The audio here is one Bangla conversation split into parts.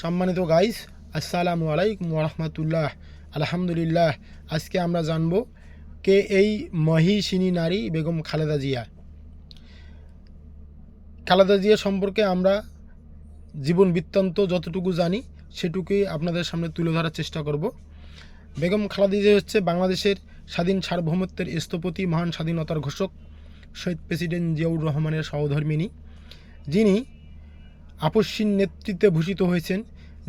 সম্মানিত গাইস আসসালামু আলাইকুম রহমতুল্লাহ। আলহামদুলিল্লাহ, আজকে আমরা জানব কে এই মহিষিনী নারী বেগম খালেদা জিয়া। খালেদা জিয়া সম্পর্কে আমরা জীবন বৃত্তান্ত যতটুকু জানি, সেটুকুই আপনাদের সামনে তুলে ধরার চেষ্টা করব। বেগম খালেদা জিয়া হচ্ছে বাংলাদেশের স্বাধীন সার্বভৌমত্বের স্থপতি, মহান স্বাধীনতার ঘোষক, শহীদ প্রেসিডেন্ট জিয়াউর রহমানের সহধর্মিনী। যিনি আপসীন নেতৃত্বে ভূষিত হয়েছেন,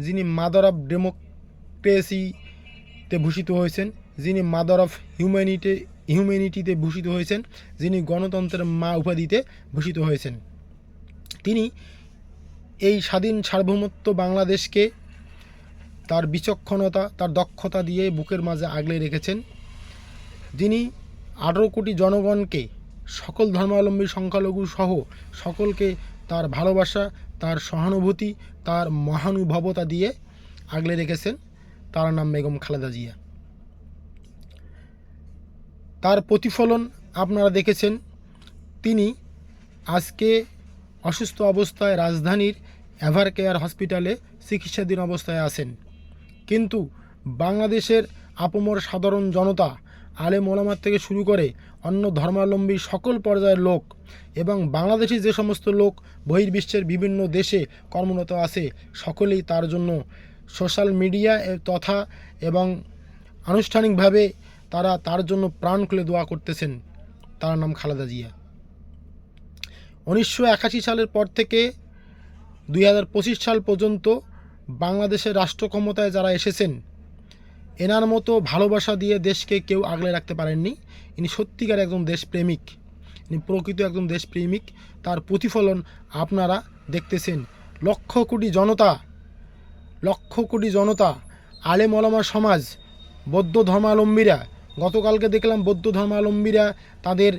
যিনি মাদার অফ ডেমোক্রেসিতে ভূষিত হয়েছেন, যিনি মাদার অফ হিউম্যানিটি, হিউম্যানিটিতে ভূষিত হয়েছেন, যিনি গণতন্ত্রের মা উপাধিতে ভূষিত হয়েছেন। তিনি এই স্বাধীন সার্বভৌমত্ব বাংলাদেশকে তার বিচক্ষণতা, তার দক্ষতা দিয়ে বুকের মাঝে আগলে রেখেছেন। যিনি আঠেরো কোটি জনগণকে, সকল ধর্মাবলম্বী সংখ্যালঘু সহ সকলকে তার ভালোবাসা, তার সহানুভূতি, তার মহানুভবতা দিয়ে আগলে রেখেছেন। তার নাম বেগম খালেদা জিয়া। তার প্রতিফলন আপনারা দেখেছেন। তিনি আজকে অসুস্থ অবস্থায় রাজধানীর এভার কেয়ার হসপিটালে চিকিৎসাধীন অবস্থায় আছেন। কিন্তু বাংলাদেশের আপমর সাধারণ জনতা আলেম ওলামার থেকে শুরু করে অন্য ধর্মাবলম্বী সকল পর্যায়ের লোক এবং বাংলাদেশি যে সমস্ত লোক বহির্বিশ্বের বিভিন্ন দেশে কর্মরত আছে, সকলেই তার জন্য সোশ্যাল মিডিয়া তথা এবং আনুষ্ঠানিকভাবে তারা তার জন্য প্রাণ খুলে দোয়া করতেছেন। তার নাম খালেদা জিয়া। উনিশশো একাশি সালের পর থেকে দুই হাজার পঁচিশ সাল পর্যন্ত বাংলাদেশের রাষ্ট্র ক্ষমতায় যারা এসেছেন এনার মতো ভালোবাসা দিয়ে দেশকে কেউ আগলে রাখতে পারেননি। ইনি সত্যিকার একজন দেশপ্রেমিক। ইনি প্রকৃত একজন দেশপ্রেমিক। তার প্রতিফলন আপনারা দেখতেছেন। লক্ষ কোটি জনতা, লক্ষ কোটি জনতা, আলেম ওলামা সমাজ, বৌদ্ধ ধর্মাবলম্বীরা গতকালকে দেখলাম বৌদ্ধ ধর্মাবলম্বীরা তাদের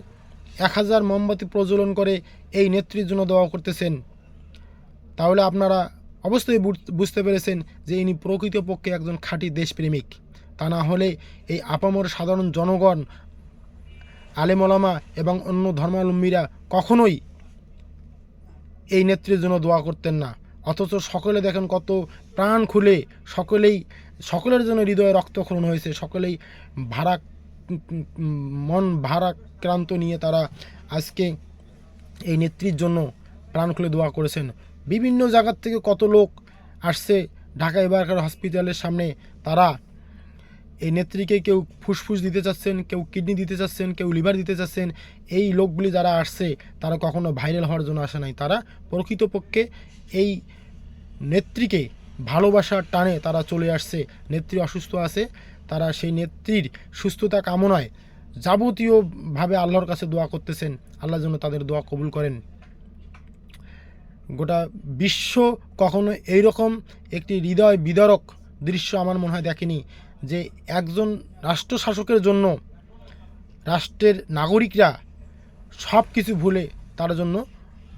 এক হাজার মোমবাতি প্রজ্বলন করে এই নেত্রীর জন্য দোয়া করতেছেন। তাহলে আপনারা অবশ্যই বুঝ- বুঝতে পেরেছেন যে ইনি প্রকৃতপক্ষে একজন খাঁটি দেশপ্রেমিক। তা না হলে এই আপামর সাধারণ জনগণ আলেমলামা এবং অন্য ধর্মাবলম্বীরা কখনোই এই নেত্রীর জন্য দোয়া করতেন না। অথচ সকলে দেখেন কত প্রাণ খুলে সকলেই, সকলের জন্য হৃদয়ে রক্তক্ষরণ হয়েছে, সকলেই ভাড়া মন ভারাক্রান্ত নিয়ে তারা আজকে এই নেত্রীর জন্য প্রাণ খুলে দোয়া করেছেন। বিভিন্ন জায়গার থেকে কত লোক আসছে ঢাকা এবারকার হসপিটালের সামনে, তারা এই নেত্রীকে কেউ ফুসফুস দিতে চাচ্ছেন, কেউ কিডনি দিতে চাচ্ছেন, কেউ লিভার দিতে চাচ্ছেন, এই লোকগুলি যারা আসছে, তারা কখনো ভাইরাল হওয়ার জন্য আসে নাই। তারা প্রকৃতপক্ষে এই নেত্রীকে ভালোবাসার টানে তারা চলে আসছে। নেত্রী অসুস্থ আছে, তারা সেই নেত্রীর সুস্থতা কামনায় যাবতীয়ভাবে আল্লাহর কাছে দোয়া করতেছেন। আল্লাহ যেন তাদের দোয়া কবুল করেন। গোটা বিশ্ব কখনো এইরকম একটি হৃদয় বিদারক দৃশ্য আমার মনে হয় দেখেনি। যে একজন রাষ্ট্রশাসকের জন্য রাষ্ট্রের নাগরিকরা সব কিছু ভুলে তার জন্য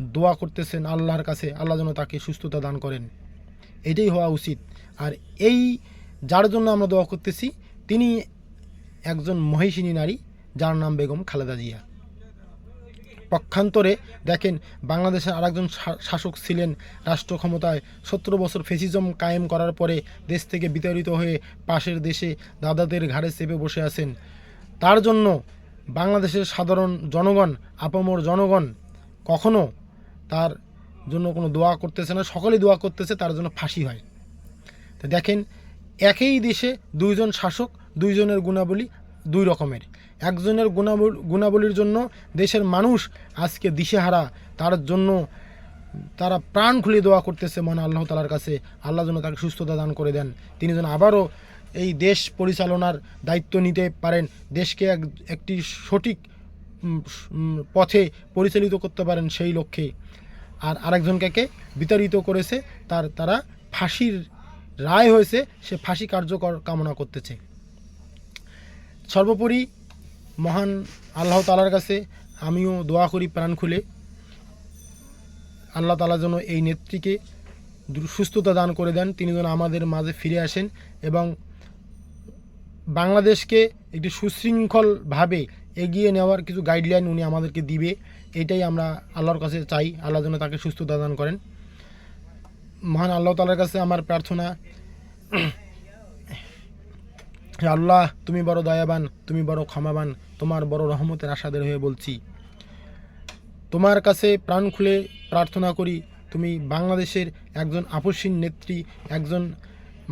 দোয়া করতেছেন আল্লাহর কাছে। আল্লাহ যেন তাকে সুস্থতা দান করেন। এটাই হওয়া উচিত। আর এই যার জন্য আমরা দোয়া করতেছি, তিনি একজন মহিষিনী নারী, যার নাম বেগম খালেদা জিয়া। পক্ষান্তরে দেখেন বাংলাদেশের আরেকজন শাসক ছিলেন রাষ্ট্র ক্ষমতায় সতেরো বছর ফেসিজম কায়েম করার পরে দেশ থেকে বিতাড়িত হয়ে পাশের দেশে দাদাদের ঘাড়ে চেপে বসে আছেন। তার জন্য বাংলাদেশের সাধারণ জনগণ, আপামর জনগণ কখনো তার জন্য কোনো দোয়া করতেছে না সকলেই দোয়া করতেছে, তার জন্য ফাঁসি হয়। তো দেখেন, একই দেশে দুইজন শাসক, দুইজনের গুণাবলী দুই রকমের। একজনের গুণাবল, গুণাবলীর জন্য দেশের মানুষ আজকে দিশেহারা। তার জন্য তারা প্রাণ খুলে দোয়া করতেছে মনে আল্লাহ তালার কাছে। আল্লাহ যেন তাকে সুস্থতা দান করে দেন। তিনি যেন আবারও এই দেশ পরিচালনার দায়িত্ব নিতে পারেন। দেশকে এক, একটি সঠিক পথে পরিচালিত করতে পারেন সেই লক্ষ্যে। আর আরেকজনকে বিতাড়িত করেছে। তার, তারা ফাঁসির রায় হয়েছে। সে ফাঁসি কার্যকর কামনা করতেছে। সর্বোপরি মহান আল্লাহ তালার কাছে আমিও দোয়া করি প্রাণ খুলে। আল্লাহ তালা যেন এই নেত্রীকে সুস্থতা দান করে দেন, তিনি যেন আমাদের মাঝে ফিরে আসেন এবং বাংলাদেশকে একটি সুশৃঙ্খলভাবে এগিয়ে নেওয়ার কিছু গাইডলাইন উনি আমাদেরকে দিবে, এটাই আমরা আল্লাহর কাছে চাই। আল্লাহ যেন তাকে সুস্থতা দান করেন। মহান আল্লাহ তালার কাছে আমার প্রার্থনা আল্লাহ, তুমি বড় দয়াবান, তুমি বড় ক্ষমাবান। তোমার বড় রহমতের আশাদের হয়ে বলছি। তোমার কাছে প্রাণ খুলে প্রার্থনা করি, তুমি বাংলাদেশের একজন আপসীন নেত্রী, একজন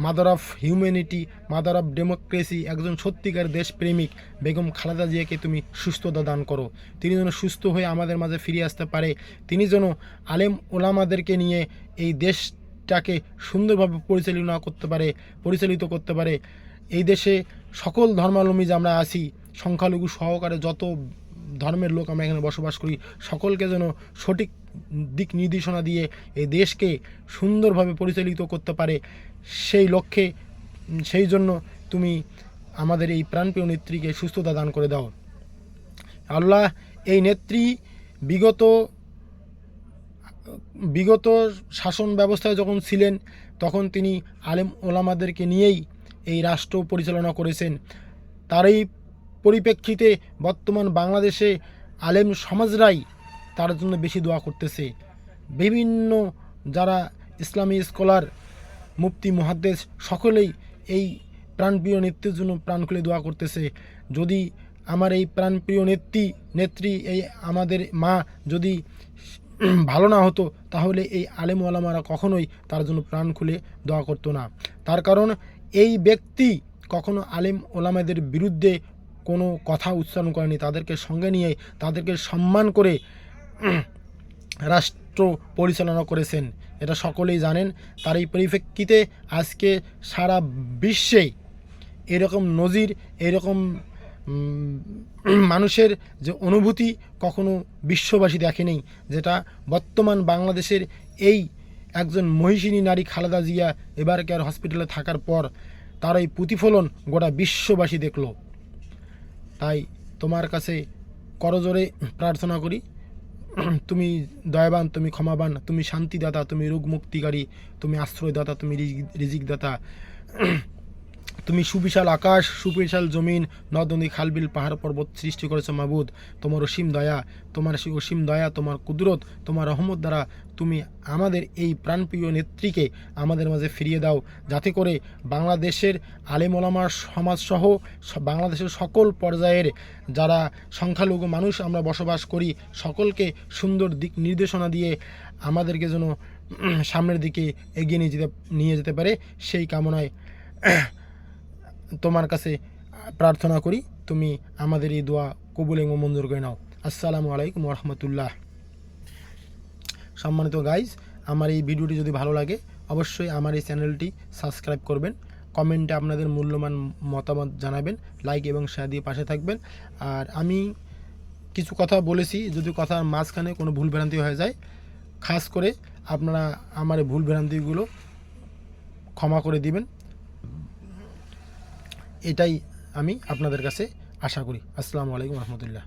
mother of humanity mother of democracy একজন সত্যিকার দেশপ্রেমিক, বেগম খালেদা জিয়াকে তুমি সুস্থতা দান করো। তিনি যেন সুস্থ হয়ে আমাদের মাঝে ফিরে আসতে পারে, তিনি যেন আলেম ওলামাদেরকে নিয়ে এই দেশটাকে সুন্দরভাবে পরিচালনা করতে পারে, পরিচালিত করতে পারে। এই দেশে সকল ধর্মাবলম্বী যে আমরা আছি সংখ্যালঘু সহকারে যত ধর্মের লোক আমরা এখানে বসবাস করি, সকলকে যেন সঠিক দিক নির্দেশনা দিয়ে এই দেশকে সুন্দরভাবে পরিচালিত করতে পারে, সেই লক্ষ্যে সেই জন্য তুমি আমাদের এই প্রাণপ্রিয় নেত্রীকে সুস্থতা দান করে দাও। আল্লাহ এই নেত্রী বিগত বিগত শাসন ব্যবস্থায় যখন ছিলেন, তখন তিনি আলেম ওলামাদেরকে নিয়েই এই রাষ্ট্র পরিচালনা করেছেন। তারই পরিপ্রেক্ষিতে বর্তমান বাংলাদেশে আলেম সমাজরাই তার জন্য বেশি দোয়া করতেছে। বিভিন্ন যারা ইসলামী স্কলার, মুফতি মহাদ্দেশ সকলেই এই প্রাণপ্রিয় নেত্রীর জন্য প্রাণ খুলে দোয়া করতেছে। যদি আমার এই প্রাণপ্রিয় নেত্রী নেত্রী এই আমাদের মা যদি ভালো না হতো, তাহলে এই আলেম ওলামারা কখনোই তার জন্য প্রাণ খুলে দোয়া করতো না। তার কারণ এই ব্যক্তি কখনো আলেম ওলামাদের বিরুদ্ধে কোনো কথা উচ্চারণ করেনি। তাদেরকে সঙ্গে নিয়ে তাদেরকে সম্মান করে রাষ্ট্র পরিচালনা করেছেন। এটা সকলেই জানেন। তার এই পরিপ্রেক্ষিতে আজকে সারা বিশ্বে এরকম নজির, এরকম মানুষের যে অনুভূতি কখনো বিশ্ববাসী দেখেনি। যেটা বর্তমান বাংলাদেশের এই একজন মহিষিনী নারী খালেদা জিয়া এবার কেয়ার হসপিটালে থাকার পর তার এই প্রতিফলন গোটা বিশ্ববাসী দেখল। তাই তোমার কাছে করজোরে প্রার্থনা করি। তুমি দয়াবান, তুমি ক্ষমাবান, তুমি শান্তিদাতা, তুমি রোগ মুক্তিকারী তুমি আশ্রয়দাতা, তুমি রিজিক- রিজিকদাতা। তুমি সুবিশাল আকাশ, সুবিশাল জমিন নদ খালবিল, পাহাড় পর্বত সৃষ্টি করেছ মাবুদ। তোমার অসীম দয়া, তোমার সেই অসীম দয়া, তোমার কুদরত, তোমার রহমত দ্বারা তুমি আমাদের এই প্রাণপ্রিয় নেত্রীকে আমাদের মাঝে ফিরিয়ে দাও। যাতে করে বাংলাদেশের আলেমলামার সমাজসহ বাংলাদেশের সকল পর্যায়ের যারা সংখ্যালঘু মানুষ আমরা বসবাস করি, সকলকে সুন্দর দিক নির্দেশনা দিয়ে আমাদেরকে যেন সামনের দিকে এগিয়ে নিয়ে যেতে নিয়ে যেতে পারে, সেই কামনায় তোমার কাছে প্রার্থনা করি, তুমি আমাদের এই দোয়া কবুল এবং মঞ্জুর করে নাও। আসসালামু আলাইকুম রহমতুল্লাহ সম্মানিত গাইজ আমার এই ভিডিওটি যদি ভালো লাগে, অবশ্যই আমার এই চ্যানেলটি সাবস্ক্রাইব করবেন কমেন্টে আপনাদের মূল্যবান মতামত জানাবেন লাইক এবং শেয়ার দিয়ে পাশে থাকবেন। আর আমি কিছু কথা বলেছি, যদি কথার মাঝখানে কোনো ভুল ভ্রান্তি হয়ে যায়, খাস করে আপনারা আমার ভুল ভ্রান্তিগুলো ক্ষমা করে দিবেন। এটাই আমি আপনাদের কাছে আশা করি। আসসালামু আলাইকুম রহমতুল্লাহ।